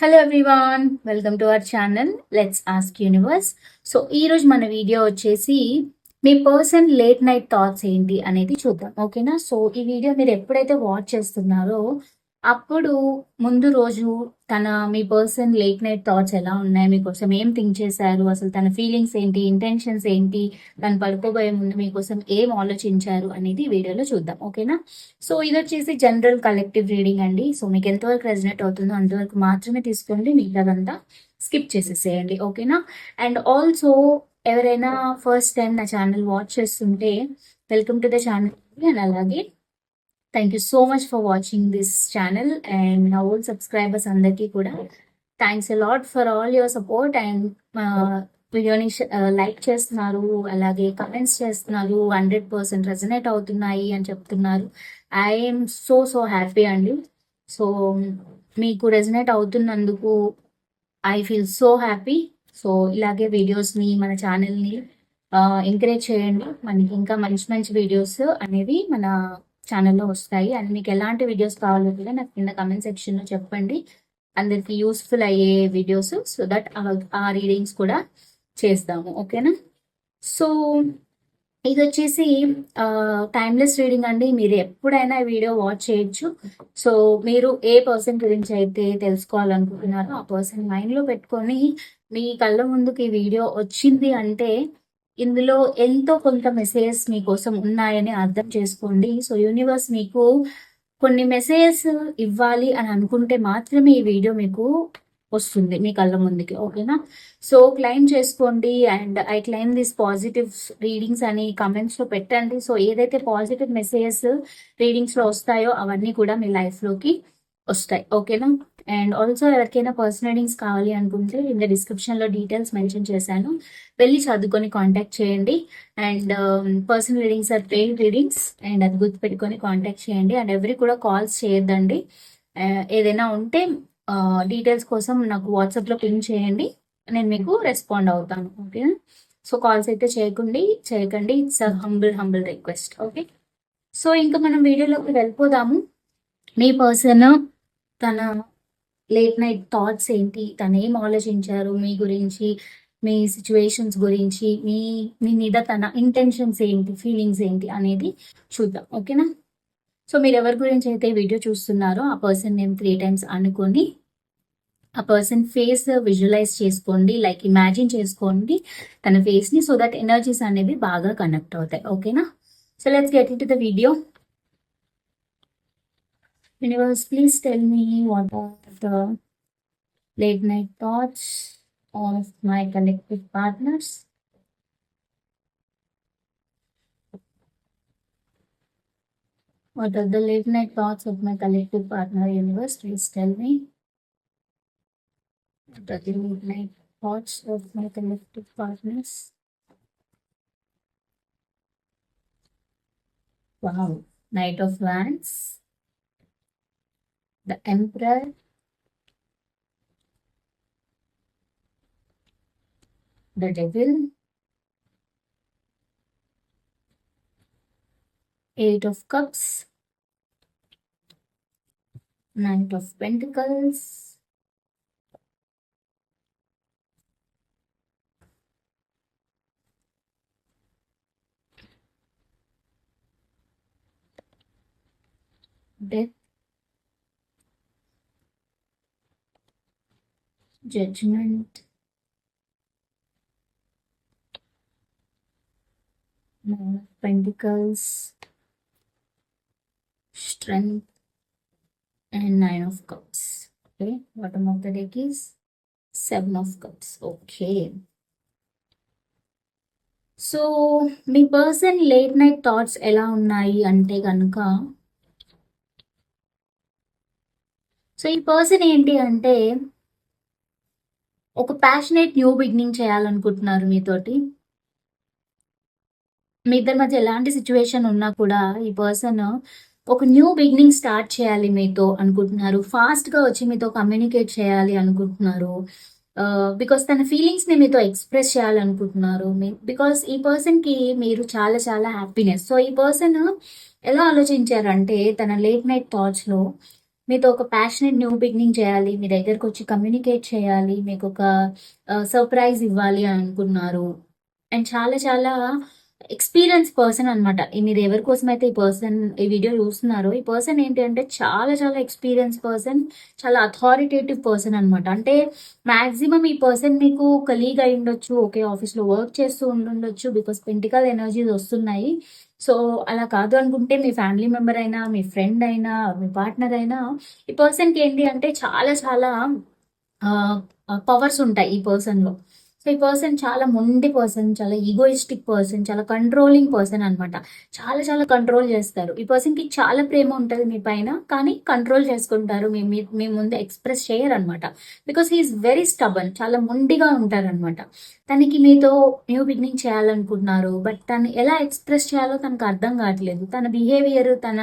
Hello everyone welcome to our channel let's ask universe so ఈరోజు మన video వచ్చేసి మీ పర్సన్ లేట్ నైట్ థాట్స్ ఏంటి అనేది చూద్దాం ఓకేనా సో ఈ వీడియో మీరు ఎప్పుడైతే వాచ్ చేస్తున్నారో అప్పుడు ముందు రోజు తన మీ పర్సన్ లేట్ నైట్ థాట్స్ ఎలా ఉన్నాయి మీకోసం ఏం థింక్ చేశారు అసలు తన ఫీలింగ్స్ ఏంటి ఇంటెన్షన్స్ ఏంటి తను పడుకోబోయే ముందు మీకోసం ఏం ఆలోచించారు అనేది వీడియోలో చూద్దాం ఓకేనా సో ఇది వచ్చేసి జనరల్ కలెక్టివ్ రీడింగ్ అండి. సో మీకు ఎంతవరకు రెజినేట్ అవుతుందో అంతవరకు మాత్రమే తీసుకోండి మిగతాదంతా స్కిప్ చేసేసేయండి ఓకేనా అండ్ ఆల్సో ఎవరైనా ఫస్ట్ టైం నా ఛానల్ వాచ్ చేస్తుంటే welcome to the channel and అలాగే thank you so much for watching this channel and నా ఓల్డ్ సబ్స్క్రైబర్స్ అందరికీ కూడా. Thanks a lot for all your support and వీడియోని లైక్ చేస్తున్నారు అలాగే కమెంట్స్ చేస్తున్నారు హండ్రెడ్ పర్సెంట్ రెజనేట్ అవుతున్నాయి అని చెప్తున్నారు. ఐఎమ్ సో సో హ్యాపీ అండి. సో మీకు resonate అవుతున్నందుకు I feel so happy so ఇలాగే వీడియోస్ని మన ఛానల్ని ఎంకరేజ్ uh, చేయండి. మనకి ఇంకా మంచి మంచి వీడియోస్ అనేవి మన ఛానల్లో వస్తాయి. అండ్ మీకు ఎలాంటి వీడియోస్ కావాలో కూడా నాకు కింద కమెంట్ సెక్షన్లో చెప్పండి. అందరికి యూస్ఫుల్ అయ్యే వీడియోస్ సో దట్ ఆ రీడింగ్స్ కూడా చేస్తాము. ఓకేనా సో ఇది వచ్చేసి టైమ్లెస్ రీడింగ్ అండి. మీరు ఎప్పుడైనా వీడియో వాచ్ చేయొచ్చు. సో మీరు ఏ పర్సన్ గురించి అయితే తెలుసుకోవాలనుకుంటున్నారో ఆ పర్సన్ మైండ్లో పెట్టుకొని మీ కళ్ళ ముందుకు ఈ వీడియో వచ్చింది అంటే ఇందులో ఎంతో కొంత మెసేజెస్ మీకోసం ఉన్నాయని అర్థం చేసుకోండి. సో యూనివర్స్ మీకు కొన్ని మెసేజెస్ ఇవ్వాలి అని అనుకుంటే మాత్రమే ఈ వీడియో మీకు వస్తుంది మీ కళ్ళ ముందుకి. ఓకేనా సో క్లైమ్ చేసుకోండి and I claim this positive readings అని కమెంట్స్లో పెట్టండి. సో ఏదైతే పాజిటివ్ మెసేజెస్ రీడింగ్స్లో వస్తాయో అవన్నీ కూడా మీ లైఫ్లోకి వస్తాయి. ఓకేనా అండ్ ఆల్సో ఎవరికైనా పర్సనల్ రీడింగ్స్ కావాలి అనుకుంటే in డిస్క్రిప్షన్లో డీటెయిల్స్ మెన్షన్ చేశాను. వెళ్ళి చదువుకొని కాంటాక్ట్ చేయండి. And personal readings are paid readings and అది గుర్తుపెట్టుకొని కాంటాక్ట్ చేయండి. అండ్ ఎవరి కూడా కాల్స్ చేయొద్దండి. Uh, ఏదైనా ఉంటే డీటెయిల్స్ కోసం నాకు వాట్సాప్లో పింక్ చేయండి. నేను మీకు రెస్పాండ్ అవుతాను. ఓకే సో కాల్స్ అయితే చేయకండి. చేయకండి. It's humble humble request okay so ఇంకా మనం వీడియోలోకి వెళ్ళిపోదాము. మీ పర్సన్ తన లేట్ నైట్ థాట్స్ ఏంటి? తను ఏం ఆలోచించారు? మీ గురించి మీ సిచ్యువేషన్స్ గురించి మీ మీ మీద తన ఇంటెన్షన్స్ ఏంటి? ఫీలింగ్స్ ఏంటి? అనేది చూద్దాం. ఓకేనా? సో మీరు ఎవరి గురించి అయితే వీడియో చూస్తున్నారో ఆ పర్సన్ నేమ్ త్రీ టైమ్స్ అనుకొని ఆ పర్సన్ ఫేస్ విజువలైజ్ చేసుకోండి. లైక్ ఇమాజిన్ చేసుకోండి తన ఫేస్ని సో దట్ ఎనర్జీస్ అనేవి బాగా కనెక్ట్ అవుతాయి. ఓకేనా? So let's get into the video Universe, please tell me what are the late night thoughts of my collective partners? What are the late night thoughts of my collective partner universe? Please tell me. What are the late night thoughts of my collective partners? Wow, night of lands the Emperor. The Devil. Eight of Cups. Knight of Pentacles. Death. Judgement pentacles strength and nine of cups okay bottom of the deck is seven of cups okay so me person late night thoughts ఎలా ఉన్నాయి అంటే కనుక so ఈ person ఏంటి అంటే ఒక passionate new beginning చేయాలనుకుంటున్నారు మీతోటి? మీ ఇద్దరి మధ్య ఎలాంటి సిచ్యువేషన్ ఉన్నా కూడా ఈ పర్సన్ ఒక న్యూ బిగినింగ్ స్టార్ట్ చేయాలి మీతో అనుకుంటున్నారు. ఫాస్ట్గా వచ్చి మీతో కమ్యూనికేట్ చేయాలి అనుకుంటున్నారు. బికాస్ తన ఫీలింగ్స్ని మీతో ఎక్స్ప్రెస్ చేయాలనుకుంటున్నారు. బికాస్ ఈ పర్సన్కి మీరు చాలా చాలా హ్యాపీనెస్ సో ఈ పర్సన్ ఎలా ఆలోచించారంటే తన లేట్ నైట్ థాట్స్లో మీతో ఒక ప్యాషనెట్ న్యూ బిగినింగ్ చేయాలి మీ దగ్గరకు వచ్చి కమ్యూనికేట్ చేయాలి మీకు ఒక సర్ప్రైజ్ ఇవ్వాలి అని అనుకున్నారు. అండ్ చాలా చాలా ఎక్స్పీరియన్స్ పర్సన్ అనమాట మీరు ఎవరి కోసం అయితే ఈ పర్సన్ ఈ వీడియో చూస్తున్నారో ఈ పర్సన్ ఏంటి అంటే చాలా చాలా ఎక్స్పీరియన్స్ పర్సన్ చాలా అథారిటేటివ్ పర్సన్ అనమాట అంటే మాక్సిమం ఈ పర్సన్ మీకు కలీగ్ అయి ఉండొచ్చు ఒకే ఆఫీస్లో వర్క్ చేస్తూ ఉండుండొచ్చు బికాస్ పెంటికల్ ఎనర్జీస్ వస్తున్నాయి. సో అలా కాదు అనుకుంటే మీ ఫ్యామిలీ మెంబర్ అయినా మీ ఫ్రెండ్ అయినా మీ పార్ట్నర్ అయినా ఈ పర్సన్కి ఏంటి అంటే చాలా చాలా పవర్స్ ఉంటాయి ఈ పర్సన్లో. సో ఈ పర్సన్ చాలా మొండి పర్సన్ చాలా ఈగోయిస్టిక్ పర్సన్ చాలా కంట్రోలింగ్ పర్సన్ అనమాట చాలా చాలా కంట్రోల్ చేస్తారు. ఈ పర్సన్కి చాలా ప్రేమ ఉంటుంది మీ పైన కానీ కంట్రోల్ చేసుకుంటారు. మీ మీ ముందు ఎక్స్ప్రెస్ చేయరు అనమాట బికాస్ హీఈస్ వెరీ స్టబన్ చాలా మొండిగా ఉంటారనమాట తనకి మీతో న్యూ బిగినింగ్ చేయాలనుకుంటున్నారు బట్ తను ఎలా ఎక్స్ప్రెస్ చేయాలో తనకు అర్థం కావట్లేదు. తన బిహేవియర్ తన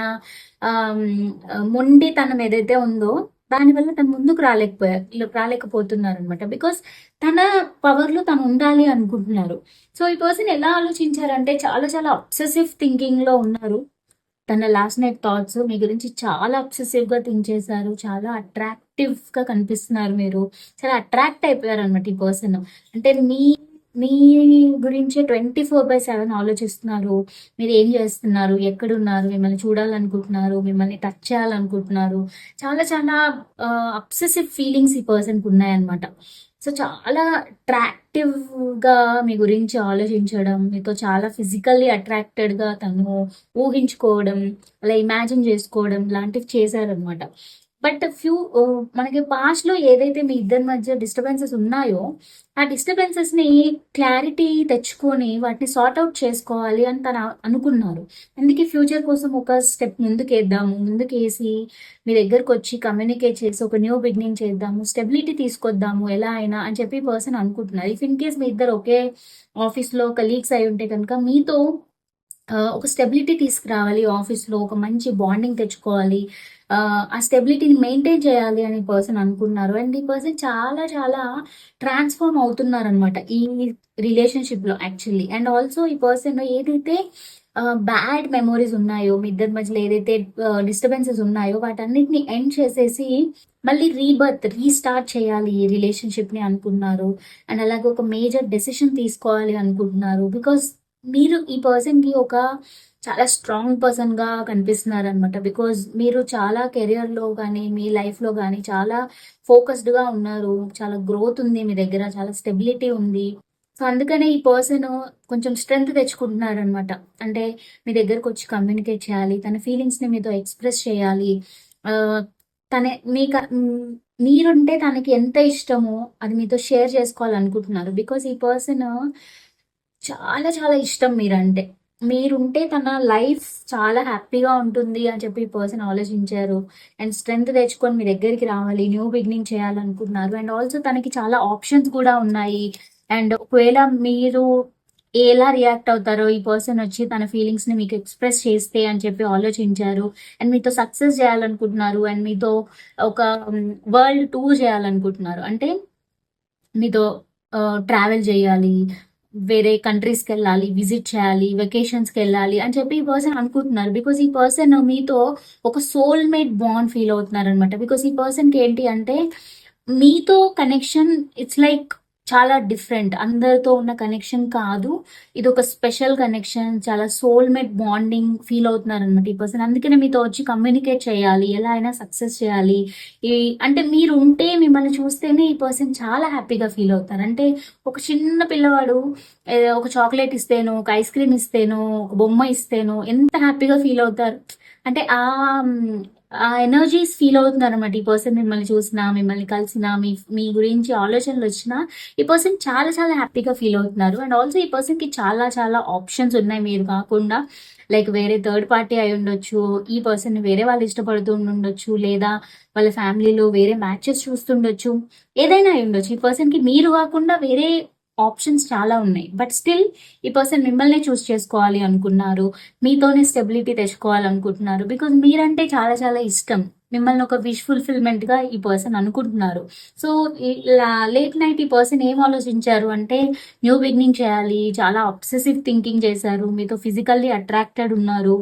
మొండి తనం ఏదైతే ఉందో దానివల్ల తను ముందుకు రాలేకపోయారు రాలేకపోతున్నారు అనమాట బికాస్ తన పవర్లో తను ఉండాలి అనుకుంటున్నారు. సో ఈ పర్సన్ ఎలా ఆలోచించారంటే చాలా చాలా అబ్సెసివ్ థింకింగ్లో ఉన్నారు. తన లాస్ట్ నైట్ థాట్స్ మీ గురించి చాలా అబ్సెసివ్గా థింక్ చేశారు. చాలా అట్రాక్టివ్గా కనిపిస్తున్నారు మీరు. చాలా అట్రాక్ట్ అయిపోయారు అనమాట ఈ పర్సన్ అంటే మీ మీ గురించే ట్వంటీ ఫోర్ బై సెవెన్ ఆలోచిస్తున్నారు. మీరు ఏం చేస్తున్నారు? ఎక్కడున్నారు? మిమ్మల్ని చూడాలనుకుంటున్నారు. మిమ్మల్ని టచ్ చేయాలనుకుంటున్నారు. చాలా చాలా అప్సెసివ్ ఫీలింగ్స్ ఈ పర్సన్కి ఉన్నాయన్నమాట. సో చాలా అట్రాక్టివ్గా మీ గురించి ఆలోచించడం మీతో చాలా ఫిజికల్లీ అట్రాక్టెడ్గా తను ఊహించుకోవడం అలా ఇమాజిన్ చేసుకోవడం లాంటివి చేశారనమాట బట్ ఫ్యూ మనకి పాస్ట్లో ఏదైతే మీ ఇద్దరి మధ్య డిస్టర్బెన్సెస్ ఉన్నాయో ఆ డిస్టర్బెన్సెస్ని క్లారిటీ తెచ్చుకొని వాటిని సార్ట్ అవుట్ చేసుకోవాలి అని తను అనుకున్నారు. అందుకే ఫ్యూచర్ కోసం ఒక స్టెప్ ముందుకు వేద్దాము ముందుకు వేసి మీ దగ్గరకు వచ్చి కమ్యూనికేట్ చేసి ఒక న్యూ బిగినింగ్ చేద్దాము. స్టెబిలిటీ తీసుకొద్దాము. ఎలా అయినా అని చెప్పి పర్సన్ అనుకుంటున్నారు. ఇఫ్ ఇన్ కేస్ మీ ఇద్దరు ఒకే ఆఫీస్లో కలీగ్స్ అయి ఉంటే కనుక మీతో ఒక స్టెబిలిటీ తీసుకురావాలి ఆఫీస్లో ఒక మంచి బాండింగ్ తెచ్చుకోవాలి. ఆ స్టెబిలిటీని మెయింటైన్ చేయాలి అని పర్సన్ అనుకున్నారు. అండ్ ఈ పర్సన్ చాలా చాలా ట్రాన్స్ఫార్మ్ అవుతున్నారు అనమాట ఈ రిలేషన్షిప్లో యాక్చువల్లీ అండ్ ఆల్సో ఈ పర్సన్ ఏదైతే బ్యాడ్ మెమోరీస్ ఉన్నాయో మీ ఇద్దరి మధ్యలో ఏదైతే డిస్టర్బెన్సెస్ ఉన్నాయో వాటన్నిటిని ఎండ్ చేసేసి మళ్ళీ రీబర్త్ రీస్టార్ట్ చేయాలి ఈ రిలేషన్షిప్ని అనుకున్నారు. అండ్ అలాగే ఒక మేజర్ డెసిషన్ తీసుకోవాలి అనుకుంటున్నారు. బికాస్ మీరు ఈ పర్సన్కి ఒక చాలా స్ట్రాంగ్ పర్సన్గా కనిపిస్తున్నారనమాట బికాజ్ మీరు చాలా కెరియర్లో కానీ మీ లైఫ్లో కానీ చాలా ఫోకస్డ్గా ఉన్నారు. చాలా గ్రోత్ ఉంది మీ దగ్గర చాలా స్టెబిలిటీ ఉంది. సో అందుకనే ఈ పర్సన్ కొంచెం స్ట్రెంగ్త్ తెచ్చుకుంటున్నారు అనమాట అంటే మీ దగ్గరకు వచ్చి కమ్యూనికేట్ చేయాలి తన ఫీలింగ్స్ని మీతో ఎక్స్ప్రెస్ చేయాలి. తన మీకు మీరుంటే తనకి ఎంత ఇష్టమో అది మీతో షేర్ చేసుకోవాలనుకుంటున్నారు. బికాజ్ ఈ పర్సన్ చాలా చాలా ఇష్టం మీరంటే. మీరుంటే తన లైఫ్ చాలా హ్యాపీగా ఉంటుంది అని చెప్పి ఈ పర్సన్ ఆలోచించారు. అండ్ స్ట్రెంగ్త్ తెచ్చుకొని మీ దగ్గరికి రావాలి న్యూ బిగినింగ్ చేయాలనుకుంటున్నారు. అండ్ ఆల్సో తనకి చాలా ఆప్షన్స్ కూడా ఉన్నాయి. అండ్ ఒకవేళ మీరు ఎలా రియాక్ట్ అవుతారో ఈ పర్సన్ వచ్చి తన ఫీలింగ్స్ని మీకు ఎక్స్ప్రెస్ చేస్తే అని చెప్పి ఆలోచించారు. అండ్ మీతో సక్సెస్ చేయాలనుకుంటున్నారు. అండ్ మీతో ఒక వరల్డ్ టూర్ చేయాలనుకుంటున్నారు. అంటే మీతో ట్రావెల్ చేయాలి వేరే కంట్రీస్కి వెళ్ళాలి విజిట్ చేయాలి వెకేషన్స్కి వెళ్ళాలి అని చెప్పి ఈ పర్సన్ అనుకుంటున్నారు. బికాస్ ఈ పర్సన్ మీతో ఒక సోల్మేట్ బాండ్ ఫీల్ అవుతున్నారు అనమాట బికాస్ ఈ పర్సన్కి ఏంటి అంటే మీతో కనెక్షన్ ఇట్స్ లైక్ చాలా డిఫరెంట్ అందరితో ఉన్న కనెక్షన్ కాదు. ఇది ఒక స్పెషల్ కనెక్షన్ చాలా సోల్మేట్ బాండింగ్ ఫీల్ అవుతున్నారు అనమాట ఈ పర్సన్ అందుకనే మీతో వచ్చి కమ్యూనికేట్ చేయాలి. ఎలా అయినా సక్సెస్ చేయాలి. ఈ అంటే మీరు ఉంటే మిమ్మల్ని చూస్తేనే ఈ పర్సన్ చాలా హ్యాపీగా ఫీల్ అవుతారు. అంటే ఒక చిన్న పిల్లవాడు ఒక చాక్లెట్ ఇస్తేనో ఒక ఐస్ క్రీమ్ ఇస్తేనో ఒక బొమ్మ ఇస్తేనో ఎంత హ్యాపీగా ఫీల్ అవుతారు. అంటే ఆ ఆ ఎనర్జీస్ ఫీల్ అవుతుంది అనమాట ఈ పర్సన్ మిమ్మల్ని చూసినా మిమ్మల్ని కలిసినా మీ మీ గురించి ఆలోచనలు వచ్చినా ఈ పర్సన్ చాలా చాలా హ్యాపీగా ఫీల్ అవుతున్నారు. అండ్ ఆల్సో ఈ పర్సన్కి చాలా చాలా ఆప్షన్స్ ఉన్నాయి. మీరు కాకుండా లైక్ వేరే థర్డ్ పార్టీ అయి ఉండొచ్చు ఈ పర్సన్ వేరే వాళ్ళు ఇష్టపడుతూ ఉండొచ్చు లేదా వాళ్ళ ఫ్యామిలీలో వేరే మ్యాచెస్ చూస్తుండొచ్చు ఏదైనా అయి ఉండొచ్చు. ఈ పర్సన్కి మీరు కాకుండా వేరే ఆప్షన్స్ చాలా ఉన్నాయి. బట్ స్టిల్ ఈ పర్సన్ మిమ్మల్ని చూస్ చేసుకోవాలి అనుకున్నారు. మీతోనే స్టెబిలిటీ తెచ్చుకోవాలనుకుంటున్నారు. బికాజ్ మీరంటే చాలా చాలా ఇష్టం. మిమ్మల్ని ఒక విష్ ఫుల్ఫిల్మెంట్గా ఈ పర్సన్ అనుకుంటున్నారు. సో లేట్ నైట్ ఈ పర్సన్ ఏం ఆలోచించారు అంటే న్యూ బిగినింగ్ చేయాలి చాలా అబ్సెసివ్ థింకింగ్ చేశారు మీతో ఫిజికల్లీ అట్రాక్టెడ్ ఉన్నారు.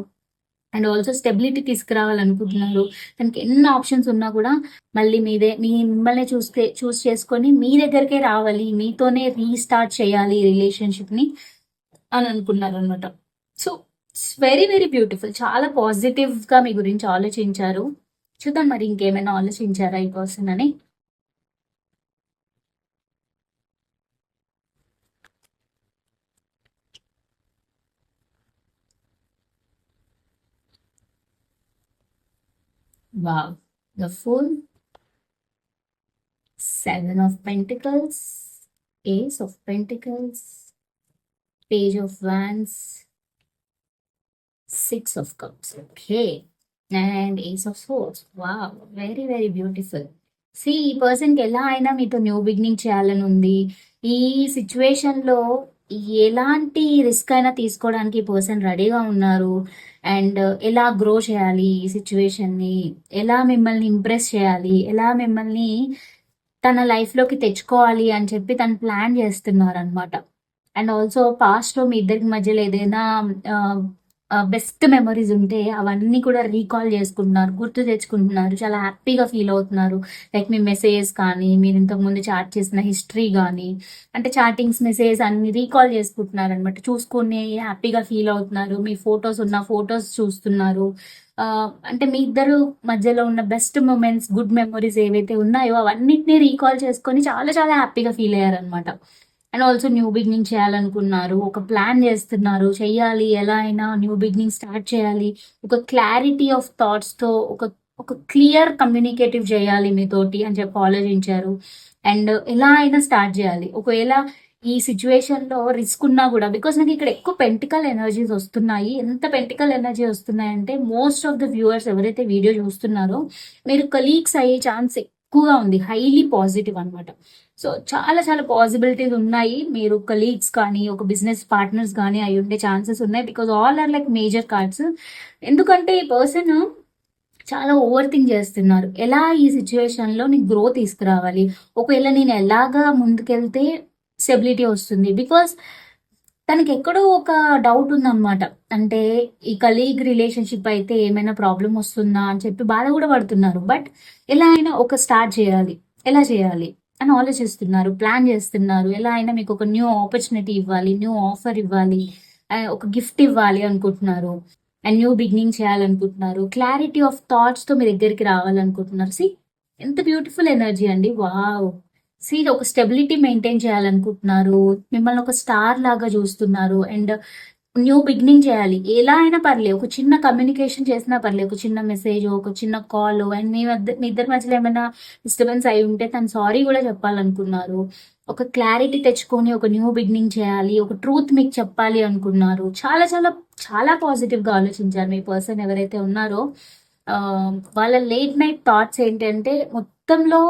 అండ్ ఆల్సో స్టెబిలిటీ తీసుకురావాలనుకుంటున్నారు. తనకి ఎన్ని ఆప్షన్స్ ఉన్నా కూడా మళ్ళీ మీదే మీ మిమ్మల్ని చూస్తే చూస్ చేసుకొని మీ దగ్గరికే రావాలి మీతోనే రీస్టార్ట్ చేయాలి రిలేషన్షిప్ని అని అనుకున్నారు అనమాట so it's very very beautiful చాలా పాజిటివ్గా మీ గురించి ఆలోచించారు. చూద్దాం మరి ఇంకేమైనా ఆలోచించారా ఈ పర్సన్ అని. Above The full Seven of Pentacles, Ace of Pentacles, Page of Wands, Six of Cups. Okay. And Ace of Swords. Wow. Very, very beautiful. See ఈ పర్సన్కి ఎలా అయినా మీతో న్యూ బిగినింగ్ చేయాలని ఉంది ఈ సిచ్యువేషన్లో ఎలాంటి రిస్క్ అయినా తీసుకోవడానికి పర్సన్ రెడీగా ఉన్నారు. అండ్ ఎలా గ్రో చేయాలి ఈ సిచ్యువేషన్ని ఎలా మిమ్మల్ని ఇంప్రెస్ చేయాలి? ఎలా మిమ్మల్ని తన లైఫ్లోకి తెచ్చుకోవాలి అని చెప్పి తను ప్లాన్ చేస్తున్నారు అనమాట అండ్ ఆల్సో పాస్ట్లో మీ ఇద్దరికి మధ్యలో ఏదైనా బెస్ట్ మెమరీస్ ఉంటే అవన్నీ కూడా రీకాల్ చేసుకుంటున్నారు గుర్తు తెచ్చుకుంటున్నారు చాలా హ్యాపీగా ఫీల్ అవుతున్నారు. లైక్ మీ మెసేజెస్ కానీ మీరు ఇంతకుముందు చాట్ చేసిన హిస్టరీ కానీ అంటే చాటింగ్స్ మెసేజ్ అన్ని రీకాల్ చేసుకుంటున్నారు అనమాట చూసుకుని హ్యాపీగా ఫీల్ అవుతున్నారు. మీ ఫొటోస్ ఉన్న ఫొటోస్ చూస్తున్నారు. అంటే మీ ఇద్దరు మధ్యలో ఉన్న బెస్ట్ మూమెంట్స్ గుడ్ మెమరీస్ ఏవైతే ఉన్నాయో అవన్నిటిని రీకాల్ చేసుకొని చాలా చాలా హ్యాపీగా ఫీల్ అయ్యారనమాట అండ్ ఆల్సో న్యూ బిగినింగ్ చేయాలనుకున్నారు. ఒక ప్లాన్ చేస్తున్నారు. చెయ్యాలి ఎలా అయినా న్యూ బిగినింగ్ స్టార్ట్ చేయాలి. ఒక క్లారిటీ ఆఫ్ థాట్స్తో ఒక ఒక క్లియర్ కమ్యూనికేటివ్ చేయాలి మీతోటి అని చెప్పి ఆలోచించారు. అండ్ ఎలా అయినా స్టార్ట్ చేయాలి. ఒకవేళ ఈ సిచ్యువేషన్లో రిస్క్ ఉన్నా కూడా బికాస్ నాకు ఇక్కడ ఎక్కువ పెంటికల్ ఎనర్జీస్ వస్తున్నాయి. ఎంత పెంటికల్ ఎనర్జీ వస్తున్నాయంటే మోస్ట్ ఆఫ్ ద వ్యూవర్స్ ఎవరైతే వీడియో చూస్తున్నారో మీరు కలీగ్స్ అయ్యే ఛాన్స్ ఎక్కువగా ఉంది. హైలీ పాజిటివ్ అనమాట సో చాలా చాలా పాసిబిలిటీస్ ఉన్నాయి. మీరు కలీగ్స్ కానీ ఒక బిజినెస్ పార్ట్నర్స్ కానీ అయి ఉండే ఛాన్సెస్ ఉన్నాయి because all are like major cards ఎందుకంటే ఈ పర్సన్ చాలా ఓవర్ థింక్ చేస్తున్నారు. ఎలా ఈ సిచ్యువేషన్లో నీకు గ్రో తీసుకురావాలి? ఒకవేళ నేను ఎలాగా ముందుకెళ్తే స్టెబిలిటీ వస్తుంది? బికాస్ తనకి ఎక్కడో ఒక డౌట్ ఉందన్నమాట. అంటే ఈ కలీగ్ రిలేషన్షిప్ అయితే ఏమైనా ప్రాబ్లం వస్తుందా అని చెప్పి బాధ కూడా పడుతున్నారు. బట్ ఎలా అయినా ఒక స్టార్ట్ చేయాలి. ఎలా చేయాలి? అని ఆలోచిస్తున్నారు ప్లాన్ చేస్తున్నారు. ఎలా అయినా మీకు ఒక న్యూ ఆపర్చునిటీ ఇవ్వాలి న్యూ ఆఫర్ ఇవ్వాలి ఒక గిఫ్ట్ ఇవ్వాలి అనుకుంటున్నారు. అండ్ న్యూ బిగినింగ్ చేయాలనుకుంటున్నారు. క్లారిటీ ఆఫ్ థాట్స్తో మీ దగ్గరికి రావాలనుకుంటున్నారు. సి ఎంత బ్యూటిఫుల్ ఎనర్జీ అండి. వావ్! సీ ఒక స్టెబిలిటీ మెయింటైన్ చేయాలనుకుంటున్నారు. మిమ్మల్ని ఒక స్టార్ లాగా చూస్తున్నారు. అండ్ న్యూ బిగినింగ్ చేయాలి. ఎలా అయినా పర్లేదు. ఒక చిన్న కమ్యూనికేషన్ చేసినా పర్లేదు. ఒక చిన్న మెసేజ్ ఒక చిన్న కాల్ అండ్ మీ మధ్య మీ ఇద్దరి మధ్యలో ఏమైనా డిస్టర్బెన్స్ అయి ఉంటే తను సారీ కూడా చెప్పాలనుకున్నారు. ఒక క్లారిటీ తెచ్చుకొని ఒక న్యూ బిగినింగ్ చేయాలి. ఒక ట్రూత్ మీకు చెప్పాలి అనుకున్నారు. చాలా చాలా చాలా పాజిటివ్గా ఆలోచించారు మీ పర్సన్ ఎవరైతే ఉన్నారో. వాళ్ళ లేట్ నైట్ థాట్స్ ఏంటంటే మొత్తంలో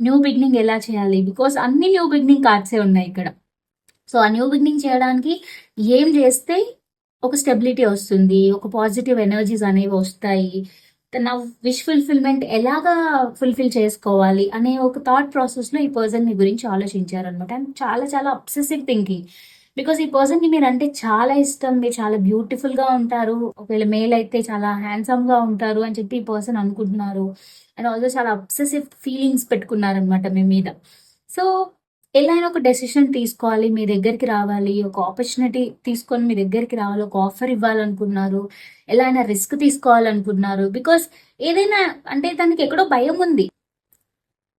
న్యూ బిగినింగ్ ఎలా చేయాలి? బికాస్ అన్ని న్యూ బిగినింగ్ కార్డ్సే ఉన్నాయి ఇక్కడ. సో ఆ న్యూ బిగినింగ్ చేయడానికి ఏం చేస్తే ఒక స్టెబిలిటీ వస్తుంది ఒక పాజిటివ్ ఎనర్జీస్ అనేవి వస్తాయి నా విష్ ఫుల్ఫిల్మెంట్ ఎలాగా ఫుల్ఫిల్ చేసుకోవాలి అనే ఒక థాట్ ప్రాసెస్లో ఈ పర్సన్ మీ గురించి ఆలోచించారనమాట. అండ్ చాలా చాలా అబ్సెసివ్ థింకింగ్. బికాస్ ఈ పర్సన్కి మీరు అంటే చాలా ఇష్టం మీరు చాలా బ్యూటిఫుల్గా ఉంటారు ఒకవేళ మేల్ అయితే చాలా హ్యాండ్సమ్గా ఉంటారు అని చెప్పి ఈ పర్సన్ అనుకుంటున్నారు. అండ్ ఆల్సో చాలా అబ్సెసివ్ ఫీలింగ్స్ పెట్టుకున్నారనమాట మీ మీద. సో ఎలా అయినా ఒక డెసిషన్ తీసుకోవాలి మీ దగ్గరికి రావాలి ఒక ఆపర్చునిటీ తీసుకొని మీ దగ్గరికి రావాలి ఒక ఆఫర్ ఇవ్వాలనుకున్నారు ఎలా అయినా రిస్క్ తీసుకోవాలనుకున్నారు. బికాస్ ఏదైనా అంటే తనకి ఎక్కడో భయం ఉంది.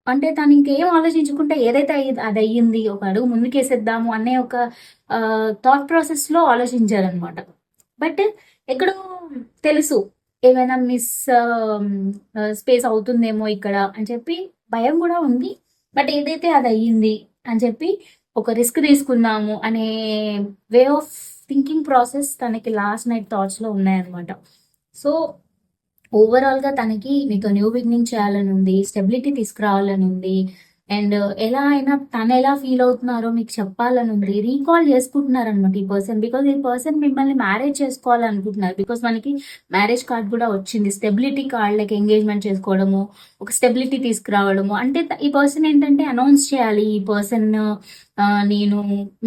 అంటే తను ఇంకేం ఆలోచించుకుంటే ఏదైతే అది అయ్యింది ఒక అడుగు ముందుకేసేద్దాము అనే ఒక థాట్ ప్రాసెస్లో ఆలోచించారనమాట బట్ ఎక్కడో తెలుసు ఏమైనా మిస్ స్పేస్ um, uh, అవుతుందేమో ఇక్కడ అని చెప్పి భయం కూడా ఉంది. బట్ ఏదైతే అది అయ్యింది అని చెప్పి ఒక రిస్క్ తీసుకుందాము అనే వే ఆఫ్ థింకింగ్ ప్రాసెస్ తనకి లాస్ట్ నైట్ థాట్స్లో ఉన్నాయన్నమాట. సో ఓవరాల్గా తనకి మీతో న్యూ బిగినింగ్ చేయాలని ఉంది స్టెబిలిటీ తీసుకురావాలని ఉంది అండ్ uh, ఎలా అయినా తను ఎలా ఫీల్ అవుతున్నారో మీకు చెప్పాలని ఉంది రీకాల్ చేసుకుంటున్నారు అనమాట ఈ పర్సన్ బికాస్ ఈ పర్సన్ మిమ్మల్ని మ్యారేజ్ చేసుకోవాలనుకుంటున్నారు. బికాస్ మనకి మ్యారేజ్ కార్డ్ కూడా వచ్చింది. స్టెబిలిటీ కార్డ్ లైక్ ఎంగేజ్మెంట్ చేసుకోవడము ఒక స్టెబిలిటీ తీసుకురావడము. అంటే ఈ పర్సన్ ఏంటంటే అనౌన్స్ చేయాలి. ఈ పర్సన్ నేను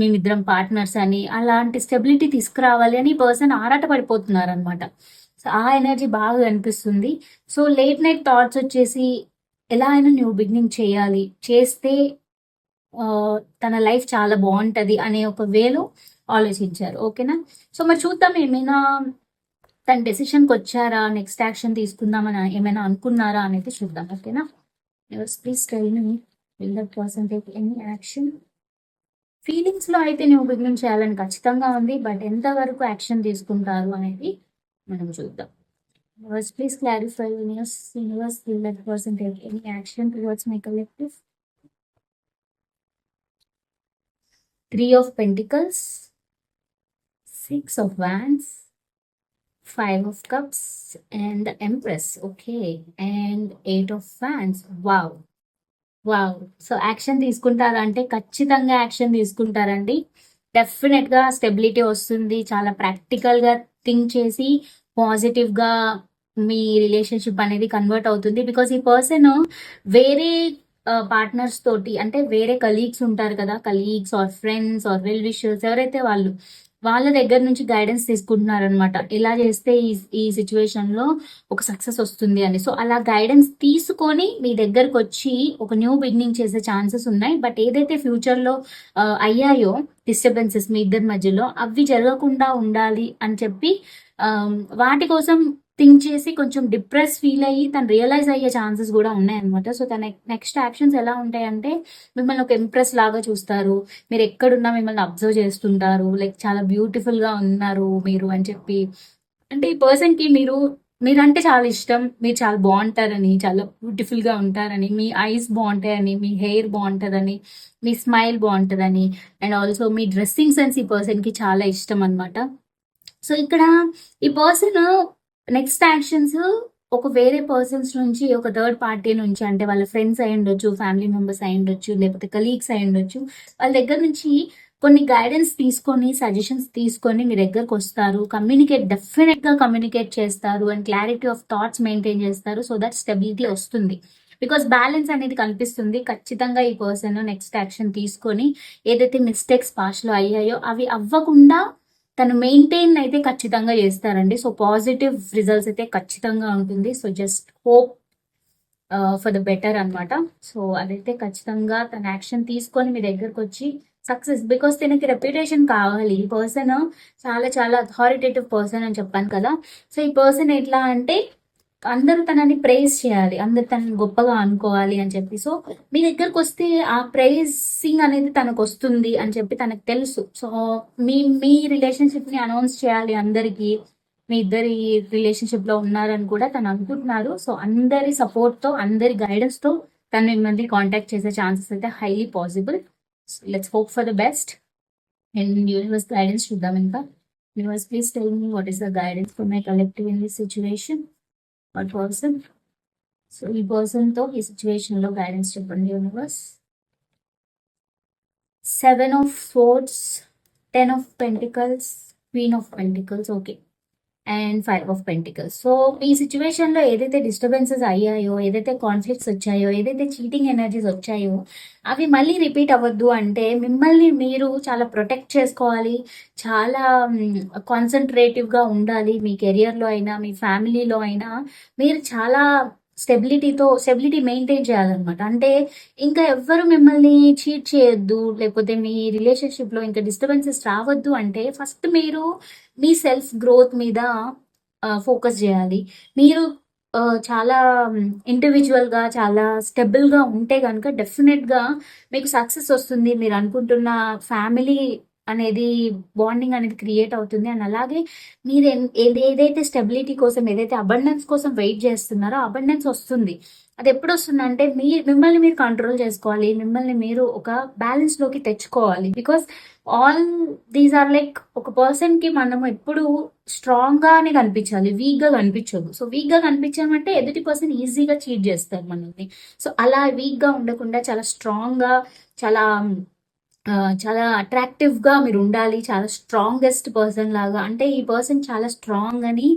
మేమిద్దరం పార్ట్నర్స్ అని అలాంటి స్టెబిలిటీ తీసుకురావాలి అని ఈ పర్సన్ ఆరాట పడిపోతున్నారు అనమాట సో ఆ ఎనర్జీ బాగా కనిపిస్తుంది సో లేట్ నైట్ థాట్స్ వచ్చేసి ఎలా అయినా న్యూ బిగినింగ్ చేయాలి. చేస్తే తన లైఫ్ చాలా బాగుంటుంది అనే ఒక వేలో ఆలోచించారు. ఓకేనా? సో మరి చూద్దాం ఏమైనా తన డెసిషన్కి వచ్చారా? నెక్స్ట్ యాక్షన్ తీసుకుందామని ఏమైనా అనుకున్నారా అనేది చూద్దాం. ఓకేనా? Please tell me will that person take any action ఫీలింగ్స్లో అయితే నువ్వు బిగినింగ్ చేయాలని ఖచ్చితంగా ఉంది బట్ ఎంతవరకు యాక్షన్ తీసుకుంటారు అనేది మనం చూద్దాం. Universe please clarify universe universe that person take any any action my collective. Three three of Six six of wands five of cups and empress okay and eight of Wands. Wow wow so action తీసుకుంటారా అంటే ఖచ్చితంగా action తీసుకుంటారండి. డెఫినెట్గా stability వస్తుంది. చాలా ప్రాక్టికల్గా think చేసి పాజిటివ్గా మీ రిలేషన్షిప్ అనేది కన్వర్ట్ అవుతుంది. బికాస్ ఈ పర్సన్ వేరే పార్ట్నర్స్ తోటి అంటే వేరే కలీగ్స్ ఉంటారు కదా. Colleagues or friends or well wishers ఎవరైతే వాళ్ళు వాళ్ళ దగ్గర నుంచి గైడెన్స్ తీసుకుంటున్నారనమాట ఇలా చేస్తే ఈ ఈ సిచ్యువేషన్లో ఒక సక్సెస్ వస్తుంది అని. సో అలా గైడెన్స్ తీసుకొని మీ దగ్గరకు వచ్చి ఒక న్యూ బిగినింగ్ చేసే ఛాన్సెస్ ఉన్నాయి. బట్ ఏదైతే ఫ్యూచర్లో అయ్యాయో డిస్టర్బెన్సెస్ మీ ఇద్దరి మధ్యలో అవి జరగకుండా ఉండాలి అని చెప్పి వాటి కోసం థింక్ చేసి కొంచెం డిప్రెస్ ఫీల్ అయ్యి తను రియలైజ్ అయ్యే ఛాన్సెస్ కూడా ఉన్నాయన్నమాట. సో తన నెక్స్ట్ యాక్షన్స్ ఎలా ఉంటాయంటే మిమ్మల్ని ఒక ఇంప్రెస్ లాగా చూస్తారు. మీరు ఎక్కడున్నా మిమ్మల్ని అబ్జర్వ్ చేస్తుంటారు. లైక్ చాలా బ్యూటిఫుల్గా ఉన్నారు మీరు అని చెప్పి. అంటే ఈ పర్సన్కి మీరు మీరంటే చాలా ఇష్టం. మీరు చాలా బాగుంటారని చాలా బ్యూటిఫుల్గా ఉంటారని మీ ఐస్ బాగుంటాయని మీ హెయిర్ బాగుంటుందని మీ స్మైల్ బాగుంటుందని అండ్ ఆల్సో మీ డ్రెస్సింగ్ సెన్స్ ఈ పర్సన్కి చాలా ఇష్టం అనమాట సో ఇక్కడ ఈ పర్సన్ నెక్స్ట్ యాక్షన్స్ ఒక వేరే పర్సన్స్ నుంచి ఒక థర్డ్ పార్టీ నుంచి అంటే వాళ్ళ ఫ్రెండ్స్ అయి ఉండొచ్చు ఫ్యామిలీ మెంబర్స్ అయి ఉండొచ్చు లేకపోతే కలీగ్స్ అయి ఉండొచ్చు వాళ్ళ దగ్గర నుంచి కొన్ని గైడెన్స్ తీసుకొని సజెషన్స్ తీసుకొని మీ దగ్గరకు వస్తారు. కమ్యూనికేట్ డెఫినెట్గా కమ్యూనికేట్ చేస్తారు and clarity of thoughts maintain చేస్తారు. సో దట్ స్టెబిలిటీ వస్తుంది. బికాస్ బ్యాలెన్స్ అనేది కనిపిస్తుంది ఖచ్చితంగా ఈ పర్సన్ నెక్స్ట్ యాక్షన్ తీసుకొని ఏదైతే మిస్టేక్స్ పాస్ట్లో అయ్యాయో అవి అవ్వకుండా తను మెయింటైన్ అయితే ఖచ్చితంగా చేస్తారండి. సో పాజిటివ్ రిజల్ట్స్ అయితే ఖచ్చితంగా ఉంటుంది. So just hope for the better అన్నమాట. సో అదైతే ఖచ్చితంగా తన యాక్షన్ తీసుకొని మీ దగ్గరకు వచ్చి సక్సెస్ బికాస్ తనకి రెప్యుటేషన్ కావాలి. ఈ పర్సన్ చాలా చాలా అథారిటేటివ్ పర్సన్ అని చెప్పాను కదా. సో ఈ పర్సన్ ఎట్లా అంటే అందరూ తనని ప్రైజ్ చేయాలి అందరు తనని గొప్పగా అనుకోవాలి అని చెప్పి. సో మీ దగ్గరకు వస్తే ఆ ప్రైజింగ్ అనేది తనకు వస్తుంది అని చెప్పి తనకు తెలుసు. సో మీ మీ రిలేషన్షిప్ని అనౌన్స్ చేయాలి అందరికి. మీ ఇద్దరి రిలేషన్షిప్లో ఉన్నారని కూడా తను అనుకుంటున్నారు. సో అందరి సపోర్ట్తో అందరి గైడెన్స్తో తను మిమ్మల్ని కాంటాక్ట్ చేసే ఛాన్సెస్ అయితే highly possible let's hope for the best and universe guidance చూద్దాం ఇంకా. Universe please tell me what is the guidance for my collective in this situation what person so ఈ పర్సన్తో ఈ సిచ్యువేషన్లో గైడెన్స్ చెప్పండి universe seven of swords ten of pentacles queen of pentacles okay and five of pentacles so ఈ సిచ్యువేషన్లో ఏదైతే disturbances అయ్యాయో ఏదైతే కాన్ఫ్లిక్ట్స్ వచ్చాయో ఏదైతే చీటింగ్ ఎనర్జీస్ వచ్చాయో అవి మళ్ళీ రిపీట్ అవ్వద్దు అంటే మిమ్మల్ని మీరు చాలా ప్రొటెక్ట్ చేసుకోవాలి చాలా కాన్సన్ట్రేటివ్గా ఉండాలి మీ కెరియర్లో అయినా మీ ఫ్యామిలీలో అయినా. మీరు చాలా స్టెబిలిటీతో స్టెబిలిటీ మెయింటైన్ చేయాలన్నమాట. అంటే ఇంకా ఎవ్వరు మిమ్మల్ని చీట్ చేయొద్దు లేకపోతే మీ రిలేషన్షిప్లో ఇంకా డిస్టర్బెన్సెస్ రావద్దు అంటే ఫస్ట్ మీరు మీ సెల్ఫ్ గ్రోత్ మీద ఫోకస్ చేయాలి. మీరు చాలా ఇండివిజువల్గా చాలా స్టెబుల్గా ఉంటే కనుక డెఫినెట్గా మీకు సక్సెస్ వస్తుంది. మీరు అనుకుంటున్న ఫ్యామిలీ అనేది బాండింగ్ అనేది క్రియేట్ అవుతుంది. అండ్ అలాగే మీరు ఏది- ఏదైతే స్టెబిలిటీ కోసం ఏదైతే అబండెన్స్ కోసం వెయిట్ చేస్తున్నారో అబండెన్స్ వస్తుంది. అది ఎప్పుడు వస్తుందంటే మీ మిమ్మల్ని మీరు కంట్రోల్ చేసుకోవాలి. మిమ్మల్ని మీరు ఒక బ్యాలెన్స్లోకి తెచ్చుకోవాలి. Because all these are like ఒక పర్సన్కి మనము ఎప్పుడు స్ట్రాంగ్ గానే కనిపించాలి. వీక్గా కనిపించదు సో వీక్గా కనిపించామంటే ఎదుటి పర్సన్ ఈజీగా చీట్ చేస్తారు మనల్ని. సో అలా వీక్గా ఉండకుండా చాలా స్ట్రాంగ్గా చాలా చాలా అట్రాక్టివ్గా మీరు ఉండాలి చాలా స్ట్రాంగెస్ట్ పర్సన్ లాగా. అంటే ఈ పర్సన్ చాలా స్ట్రాంగ్ అని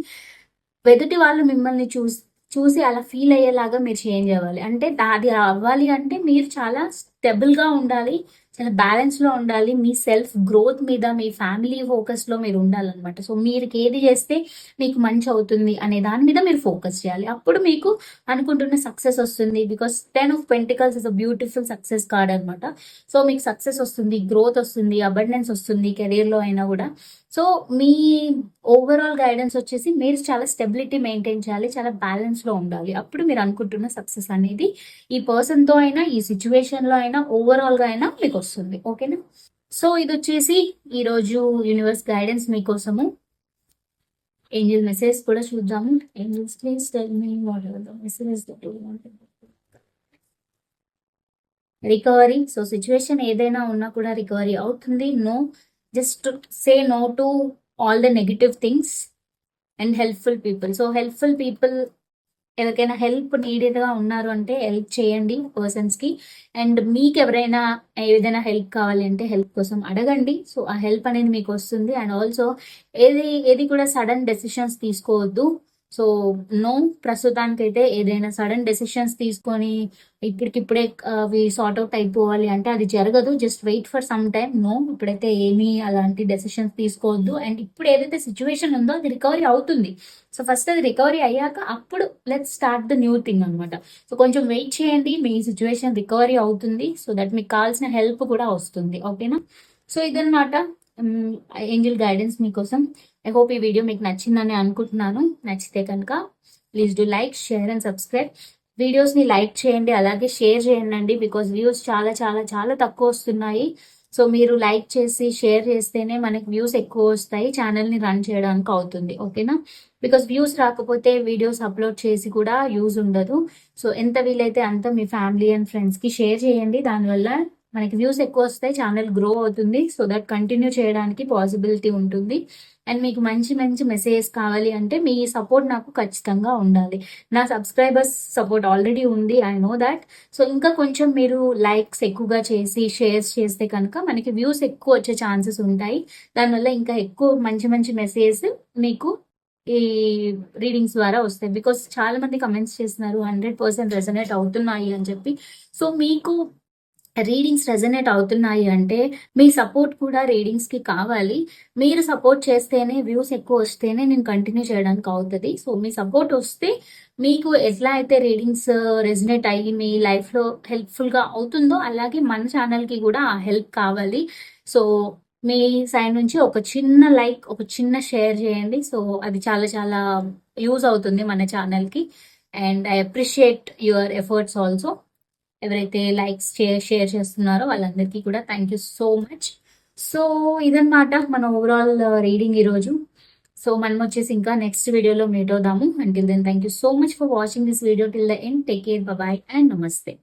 ఎదుటి వాళ్ళు మిమ్మల్ని చూసి చూసి అలా ఫీల్ అయ్యేలాగా మీరు చేంజ్ అవ్వాలి. అంటే అది అవ్వాలి అంటే మీరు చాలా స్టెబుల్గా ఉండాలి. చాలా బ్యాలెన్స్లో ఉండాలి. మీ సెల్ఫ్ గ్రోత్ మీద మీ ఫ్యామిలీ ఫోకస్లో మీరు ఉండాలన్నమాట. సో మీరు ఏది చేస్తే మీకు మంచి అవుతుంది అనే దాని మీద మీరు ఫోకస్ చేయాలి. అప్పుడు మీకు అనుకుంటున్న సక్సెస్ వస్తుంది. Because ten of pentacles is a beautiful success card అనమాట సో మీకు సక్సెస్ వస్తుంది గ్రోత్ వస్తుంది అబండెన్స్ వస్తుంది కెరీర్లో అయినా కూడా. సో మీ ఓవరాల్ గైడెన్స్ వచ్చేసి మీరు చాలా స్టెబిలిటీ మెయింటైన్ చేయాలి చాలా బ్యాలెన్స్లో ఉండాలి. అప్పుడు మీరు అనుకుంటున్న సక్సెస్ అనేది ఈ పర్సన్తో అయినా ఈ సిచ్యువేషన్లో అయినా ఓవరాల్గా అయినా మీకు వస్తుంది. ఓకేనా సో ఇది వచ్చేసి ఈ రోజు యూనివర్స్ గైడెన్స్ మీకోసము. ఏంజిల్ మెసేజ్ కూడా చూద్దాము. Angels please tell me message recovery so situation ఏదైనా ఉన్నా కూడా రికవరీ అవుతుంది. No just say no to all the negative things and helpful people so helpful people ఎవరికైనా హెల్ప్ నీడెడ్గా ఉన్నారు అంటే హెల్ప్ చేయండి పర్సన్స్కి అండ్ మీకు ఎవరైనా ఏదైనా హెల్ప్ కావాలి అంటే హెల్ప్ కోసం అడగండి. సో ఆ హెల్ప్ అనేది మీకు వస్తుంది. అండ్ ఆల్సో ఏది ఏది కూడా సడన్ డెసిషన్స్ తీసుకోవద్దు. సో నో ప్రస్తుతానికైతే ఏదైనా సడన్ డెసిషన్స్ తీసుకొని ఇప్పటికిప్పుడే అవి సార్ట్ అవుట్ అయిపోవాలి అంటే అది జరగదు. Just wait for some time. No ఇప్పుడైతే ఏమీ అలాంటి డెసిషన్స్ తీసుకోవద్దు. అండ్ ఇప్పుడు ఏదైతే సిచ్యువేషన్ ఉందో అది రికవరీ అవుతుంది. సో ఫస్ట్ అది రికవరీ అయ్యాక అప్పుడు let start the new thing అనమాట సో కొంచెం వెయిట్ చేయండి. మీ సిచ్యువేషన్ రికవరీ అవుతుంది. సో దట్ మీకు కావాల్సిన హెల్ప్ కూడా వస్తుంది. ఓకేనా? సో ఇదనమాట ఏంజిల్ గైడెన్స్ మీకోసం. ఐ హోప్ ఈ వీడియో మీకు నచ్చిందని అనుకుంటున్నాను. నచ్చితే కనుక please do like share and subscribe వీడియోస్ని లైక్ చేయండి అలాగే షేర్ చేయండి బికాస్ వ్యూస్ చాలా చాలా చాలా తక్కువ వస్తున్నాయి. సో మీరు లైక్ చేసి షేర్ చేస్తేనే మనకి వ్యూస్ ఎక్కువ వస్తాయి. ఛానల్ని రన్ చేయడానికి అవుతుంది ఓకేనా బికాస్ వ్యూస్ రాకపోతే వీడియోస్ అప్లోడ్ చేసి కూడా యూజ్ ఉండదు. సో ఎంత వీలైతే అంత మీ ఫ్యామిలీ అండ్ ఫ్రెండ్స్కి షేర్ చేయండి. దానివల్ల మనకి వ్యూస్ ఎక్కువ వస్తాయి ఛానల్ గ్రో అవుతుంది. సో దట్ కంటిన్యూ చేయడానికి పాసిబిలిటీ ఉంటుంది. అండ్ మీకు మంచి మంచి మెసేజెస్ కావాలి అంటే మీ సపోర్ట్ నాకు ఖచ్చితంగా ఉండాలి. నా సబ్స్క్రైబర్స్ సపోర్ట్ ఆల్రెడీ ఉంది. I know that. సో ఇంకా కొంచెం మీరు లైక్స్ ఎక్కువగా చేసి షేర్స్ చేస్తే కనుక మనకి వ్యూస్ ఎక్కువ వచ్చే ఛాన్సెస్ ఉంటాయి. దానివల్ల ఇంకా ఎక్కువ మంచి మంచి మెసేజ్ మీకు ఈ రీడింగ్స్ ద్వారా వస్తాయి. బికాస్ చాలా మంది కమెంట్స్ చేస్తున్నారు హండ్రెడ్ పర్సెంట్ రెజనేట్ అవుతున్నాయి అని చెప్పి. సో మీకు రీడింగ్స్ రెజనేట్ అవుతున్నాయి అంటే మీ సపోర్ట్ కూడా రీడింగ్స్కి కావాలి. మీరు సపోర్ట్ చేస్తేనే వ్యూస్ ఎక్కువ వస్తేనే నేను కంటిన్యూ చేయడానికి అవుతుంది. సో మీ సపోర్ట్ వస్తే మీకు ఎట్లా అయితే రీడింగ్స్ రెజనేట్ అయ్యి మీ లైఫ్లో హెల్ప్ఫుల్గా అవుతుందో అలాగే మన ఛానల్కి కూడా ఆ హెల్ప్ కావాలి. సో మీ సైడ్ నుంచి ఒక చిన్న లైక్ ఒక చిన్న షేర్ చేయండి. సో అది చాలా చాలా యూజ్ అవుతుంది మన ఛానల్కి and I appreciate your efforts also. ఎవరైతే లైక్స్ షేర్ చేస్తున్నారో వాళ్ళందరికీ కూడా thank you so much so ఇదన్నమాట మన ఓవరాల్ రీడింగ్ uh, ఈరోజు. సో మనం వచ్చేసి ఇంకా నెక్స్ట్ వీడియోలో మీట్ అవుదాము. Until then thank you so much for watching this video till the end take care bye and నమస్తే